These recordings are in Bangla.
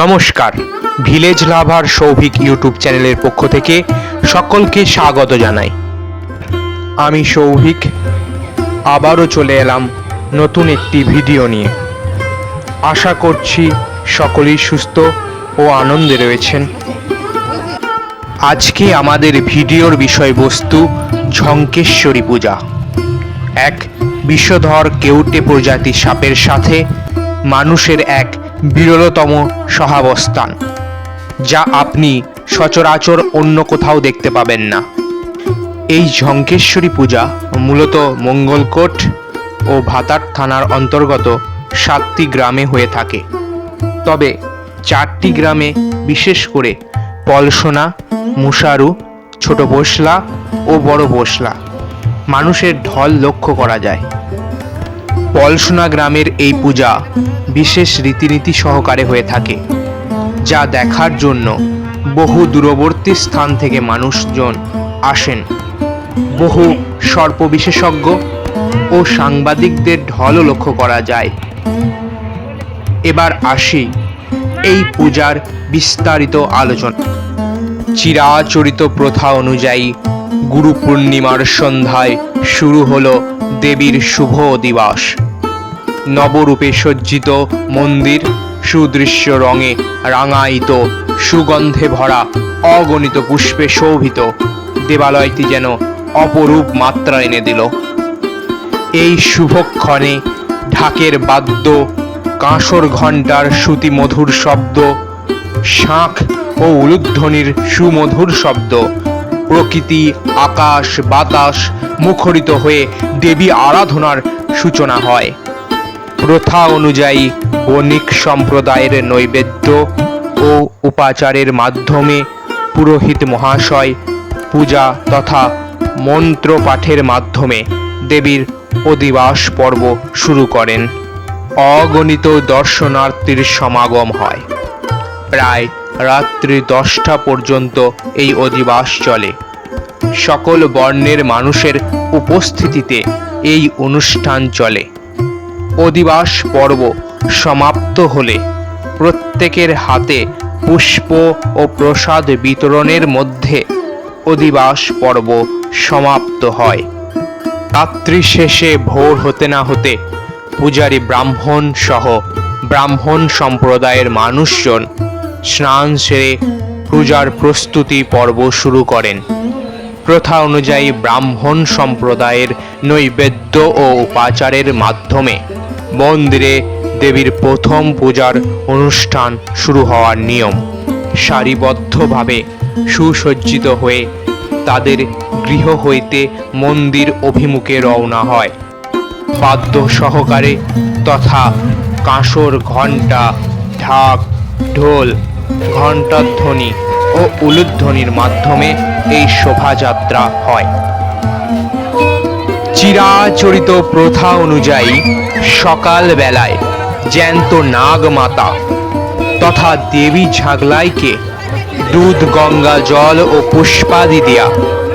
নমস্কার। ভিলেজ লাভার সৌভিক ইউটিউব চ্যানেলের পক্ষ থেকে সকলকে স্বাগত জানাই। আমি সৌভিক, আবারও চলে এলাম নতুন একটি ভিডিও নিয়ে। আশা করছি সকলেই সুস্থ ও আনন্দে রয়েছেন। আজকে আমাদের ভিডিওর বিষয়বস্তু ঝঙ্কেশ্বরী পূজা। এক বিষধর কেউটে প্রজাতি সাপের সাথে মানুষের এক বিরলতম সহাবস্থান যা আপনি সচরাচর অন্য কোথাও দেখতে পাবেন না। এই ঝঙ্কেশ্বরী পূজা মূলত মঙ্গলকোট ও ভাতার থানার অন্তর্গত সাতটি গ্রামে হয়ে থাকে। তবে চারটি গ্রামে বিশেষ করে পলসোনা মুসারু ছোট বসলা ও বড় বসলা মানুষের ঢল লক্ষ্য করা যায়। পলসোনা গ্রামের এই পূজা বিশেষ রীতিনীতি সহকারে হয়ে থাকে, যা দেখার জন্য বহু দূরবর্তী স্থান থেকে মানুষজন আসেন। বহু সর্প বিশেষজ্ঞ ও সাংবাদিকদের ঢলও লক্ষ্য করা যায়। এবার আসি এই পূজার বিস্তারিত আলোচনা। চিরাচরিত প্রথা অনুযায়ী গুরু পূর্ণিমার সন্ধ্যায় শুরু হলো দেবীর শুভ দিবস। নবরূপে সজ্জিত মন্দির, সুদৃশ্য রঙে রাঙায়িত, সুগন্ধে ভরা, অগণিত পুষ্পে শোভিত। দেবালয়টি যেন অপরূপ মাত্রা এনে দিল। এই শুভক্ষণে ঢাকের বাদ্য, কাঁসর ঘণ্টার শ্রুতি মধুর শব্দ, শাঁখ ও উলুধ্বনির সুমধুর শব্দ প্রকৃতি, আকাশ, বাতাস মুখরিত হয়ে দেবী আরাধনার সূচনা হয়। প্রথা অনুযায়ী বণিক সম্প্রদায়ের নৈবেদ্য ও উপাচারের মাধ্যমে পুরোহিত মহাশয় পূজা তথা মন্ত্র পাঠের মাধ্যমে দেবীর অধিবাস পর্ব শুরু করেন। অগণিত দর্শনার্থীর সমাগম হয়। প্রায় রাত্রি দশটা পর্যন্ত এই অধিবাস চলে। সকল বর্ণের মানুষের উপস্থিতিতে এই অনুষ্ঠান চলে। অধিবাস পর্ব সমাপ্ত হলে প্রত্যেকের হাতে পুষ্প ও প্রসাদ বিতরণের মধ্যে অধিবাস পর্ব সমাপ্ত হয়। রাত্রি শেষে ভোর হতে না হতে পূজারী ব্রাহ্মণ সহ ব্রাহ্মণ সম্প্রদায়ের মানুষজন স্নান সেরে পূজার প্রস্তুতি পর্ব শুরু করেন। প্রথা অনুযায়ী ব্রাহ্মণ সম্প্রদায়ের নৈবেদ্য ও উপাচারের মাধ্যমে মন্দিরে দেবীর প্রথম পূজার অনুষ্ঠান শুরু হওয়ার নিয়ম। সারিবদ্ধভাবে সুসজ্জিত হয়ে তাদের গৃহ হইতে মন্দির অভিমুখে রওনা হয়। বাদ্য সহকারে তথা কাঁসর, ঘণ্টা, ঢাক, ঢোল ঘণ্টাধ্বনি ও উলুধ্বনির মাধ্যমে এই শোভাযাত্রা হয়। চিরাচরিত প্রথা অনুযায়ী সকাল বেলায় জ্যান্ত নাগমাতা তথা দেবী ঝাগলাইকে দুধ গঙ্গা জল ও পুষ্পাদি দিয়া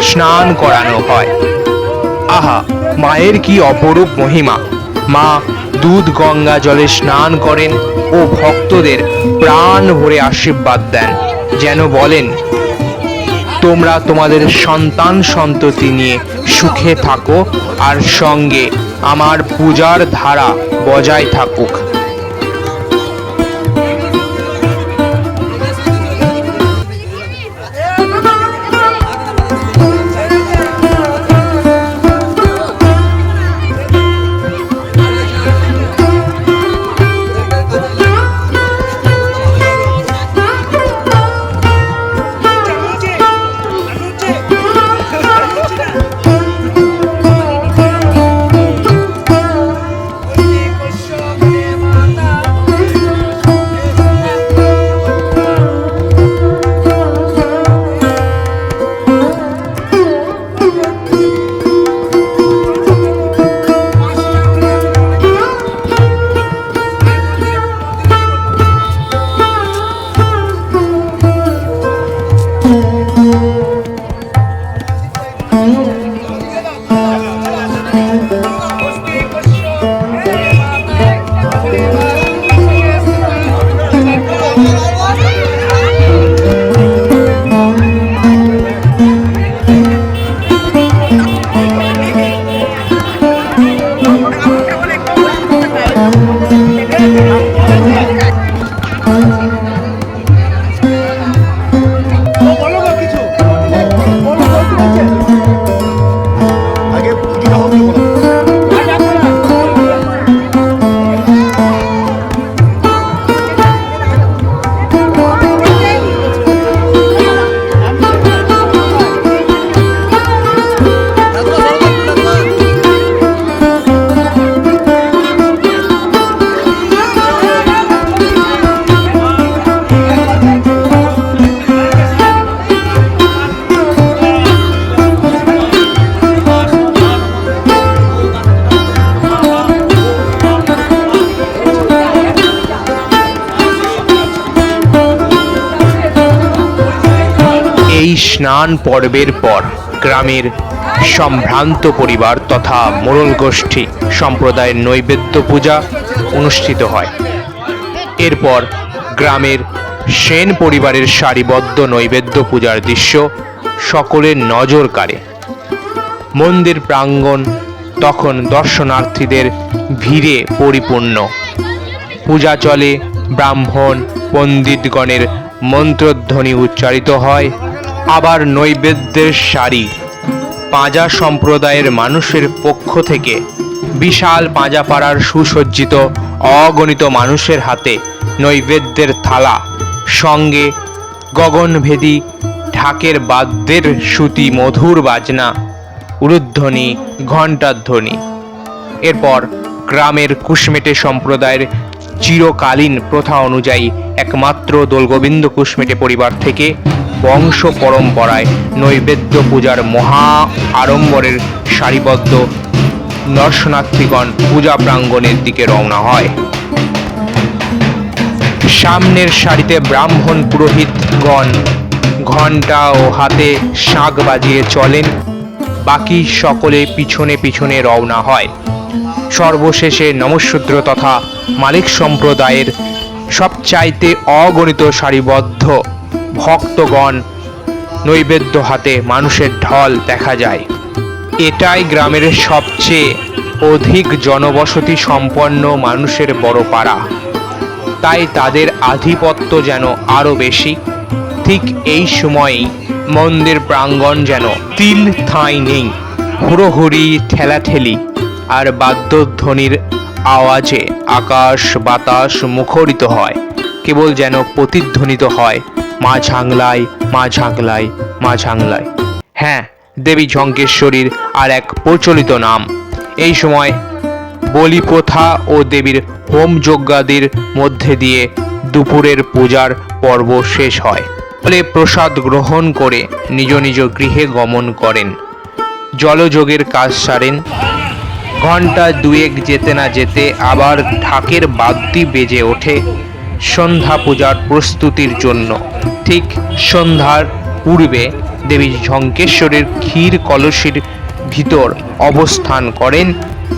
স্নান করানো হয়। আহা, মায়ের কি অপরূপ মহিমা! মা দুধ গঙ্গা জলে স্নান করেন ও ভক্তদের প্রাণ ভরে আশীর্বাদ দেন, যেন বলেন, তোমরা তোমাদের সন্তান সন্ততি নিয়ে সুখে থাকো আর সঙ্গে আমার পূজার ধারা বজায় থাকুক। স্নান পর্বের পর গ্রামের সম্ভ্রান্ত পরিবার তথা মোড়ল গোষ্ঠী সম্প্রদায়ের নৈবেদ্য পূজা অনুষ্ঠিত হয়। এরপর গ্রামের সেন পরিবারের সারিবদ্ধ নৈবেদ্য পূজার দৃশ্য সকলের নজর কাড়ে। মন্দির প্রাঙ্গণ তখন দর্শনার্থীদের ভিড়ে পরিপূর্ণ। পূজা চলে, ব্রাহ্মণ, পণ্ডিতগণের মন্ত্রধ্বনি উচ্চারিত হয়। আবার নৈবেদ্যের সারি পাঁজা সম্প্রদায়ের মানুষের পক্ষ থেকে বিশাল পাঁজাপাড়ার সুসজ্জিত, অগণিত মানুষের হাতে নৈবেদ্যের থালা, সঙ্গে গগনভেদী ঢাকের বাদ্যের শ্রুতি মধুর বাজনা উরুধ্বনি ঘণ্টাধ্বনি এরপর গ্রামের কুশমেটে সম্প্রদায়ের চিরকালীন প্রথা অনুযায়ী একমাত্র দোলগোবিন্দ কুশমেটে পরিবার থেকে বংশ পরম্পরায় নৈবেদ্য পূজার মহা আড়ম্বরের সারিবদ্ধ দর্শনার্থীগণ পূজা প্রাঙ্গণের দিকে রওনা হয়। সামনের সারিতে ব্রাহ্মণ পুরোহিতগণ ঘণ্টা ও হাতে শাঁখ বাজিয়ে চলেন, বাকি সকলে পিছনে পিছনে রওনা হয়। সর্বশেষে নমশূদ্র তথা মালিক সম্প্রদায়ের সবচাইতে অগণিত সারিবদ্ধ ভক্তগণ, নৈবেদ্য হাতে মানুষের ঢল দেখা যায়। এটাই গ্রামের সবচেয়ে অধিক জনবসতি সম্পন্ন মানুষের বড় পাড়া। তাই তাদের আধিপত্য যেন আরও বেশি। ঠিক এই সময়েই মন্দির প্রাঙ্গণ যেন তিল ঠাঁই নেই, হুড়োহুড়ি ঠেলাঠেলি আর বাদ্যধ্বনির আওয়াজে আকাশ বাতাস মুখরিত হয়, কেবল যেন প্রতিধ্বনিত হয় মা ঝাংলায় মা ঝাংলায় মা ঝাংলায় হ্যাঁ দেবী ঝঙ্কেশ্বরীর আর এক প্রচলিত নাম। এই সময় বলি প্রথা ও দেবীর হোম যজ্ঞাদির মধ্যে দিয়ে দুপুরের পূজার পর্ব শেষ হয়। ফলে প্রসাদ গ্রহণ করে নিজ নিজ গৃহে গমন করেন। জলযোগের কাজ সারেন। ঘণ্টা দুয়েক যেতে না যেতে আবার ঢাকের বাদ্যি বেজে ওঠে। সন্ধ্যা পূজার প্রস্তুতির জন্য। ঠিক সন্ধ্যার পূর্বে দেবী ঝঙ্কেশ্বরের ক্ষীর কলসির ভিতর অবস্থান করেন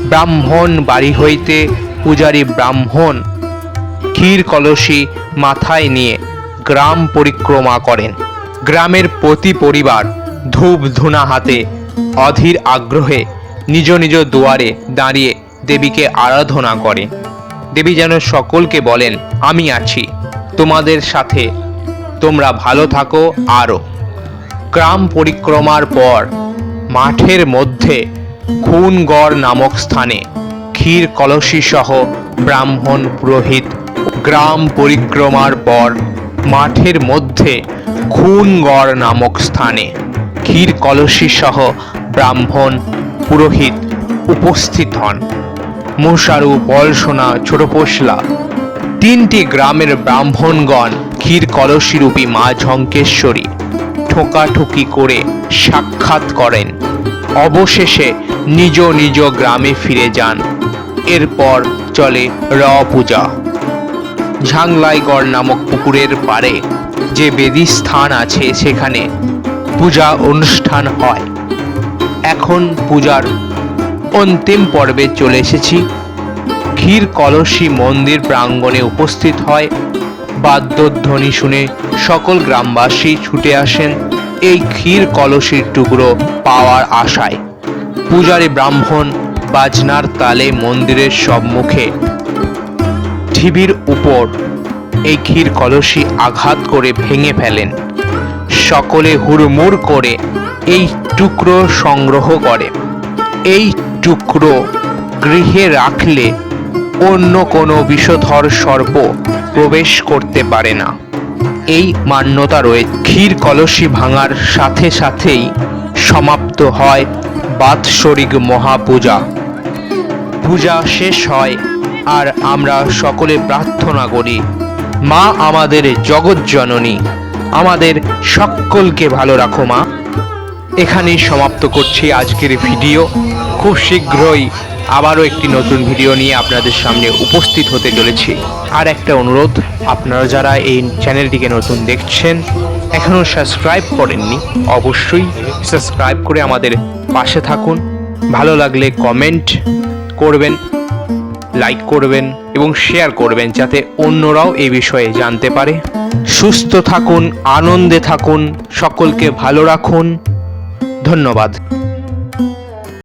ব্রাহ্মণ বাড়ি হইতে পূজারী ব্রাহ্মণ। ক্ষীর কলসি মাথায় নিয়ে গ্রাম পরিক্রমা করেন। গ্রামের প্রতি পরিবার ধূপ ধুনা হাতে অধীর আগ্রহে নিজ নিজ দুয়ারে দাঁড়িয়ে দেবীকে আরাধনা করে। দেবী যেন সকলকে বলেন, আমি আছি। তোমাদের সাথে তোমরা ভালো থাকো আরও গ্রাম পরিক্রমার পর মাঠের মধ্যে খুনগড় নামক স্থানে ক্ষীর কলসি সহ ব্রাহ্মণ পুরোহিত গ্রাম পরিক্রমার পর মাঠের মধ্যে খুনগড় নামক স্থানে ক্ষীর কলসি সহ ব্রাহ্মণ পুরোহিত উপস্থিত হন। মশারু পলসোনা ছোট পোশলা তিনটি গ্রামের ব্রাহ্মণগণ ক্ষীর কলসিরূপী মা ঝঙ্কেশ্বরী ঠোকাঠুকি করে সাক্ষাৎ করেন। অবশেষে নিজ নিজ গ্রামে ফিরে যান। এরপর চলে র পূজা ঝাংলাইগড় নামক পুকুরের পাড়ে যে বেদি স্থান আছে, সেখানে পূজা অনুষ্ঠান হয়। এখন পূজার অন্তিম পর্বে চলে এসেছি। ক্ষীর কলসি মন্দির প্রাঙ্গণে উপস্থিত হয়। বাদ্যধ্বনি শুনে সকল গ্রামবাসী ছুটে আসেন এই ক্ষীর কলসির টুকরো পাওয়ার আশায়। পূজারী ব্রাহ্মণ বাজনার তালে মন্দিরের সম্মুখে। ঢিবির উপর এই ক্ষীর কলসি আঘাত করে ভেঙে ফেলেন। সকলে হুড়মুড় করে এই টুকরো সংগ্রহ করে। এই টুকরো গৃহে রাখলে অন্য কোনো বিষধর সর্প প্রবেশ করতে পারে না। এই মান্যতা রয়েছে ক্ষীর কলসি ভাঙার সাথে সাথেই সমাপ্ত হয় বাৎসরিক মহাপূজা। পূজা শেষ হয় আর আমরা সকলে প্রার্থনা করি, মা আমাদের জগৎজননী আমাদের সকলকে ভালো রাখো মা। এখানেই সমাপ্ত করছি আজকের ভিডিও। খুব শীঘ্রই আবারও একটি নতুন ভিডিও নিয়ে আপনাদের সামনে উপস্থিত হতে চলেছি। আর একটা অনুরোধ, আপনারা যারা এই চ্যানেলটিকে নতুন দেখছেন, এখনও সাবস্ক্রাইব করেননি, অবশ্যই সাবস্ক্রাইব করে আমাদের পাশে থাকুন। ভালো লাগলে কমেন্ট করবেন, লাইক করবেন এবং শেয়ার করবেন যাতে অন্যরাও এই বিষয়ে জানতে পারে। সুস্থ থাকুন, আনন্দে থাকুন, সকলকে ভালো রাখুন। ধন্যবাদ।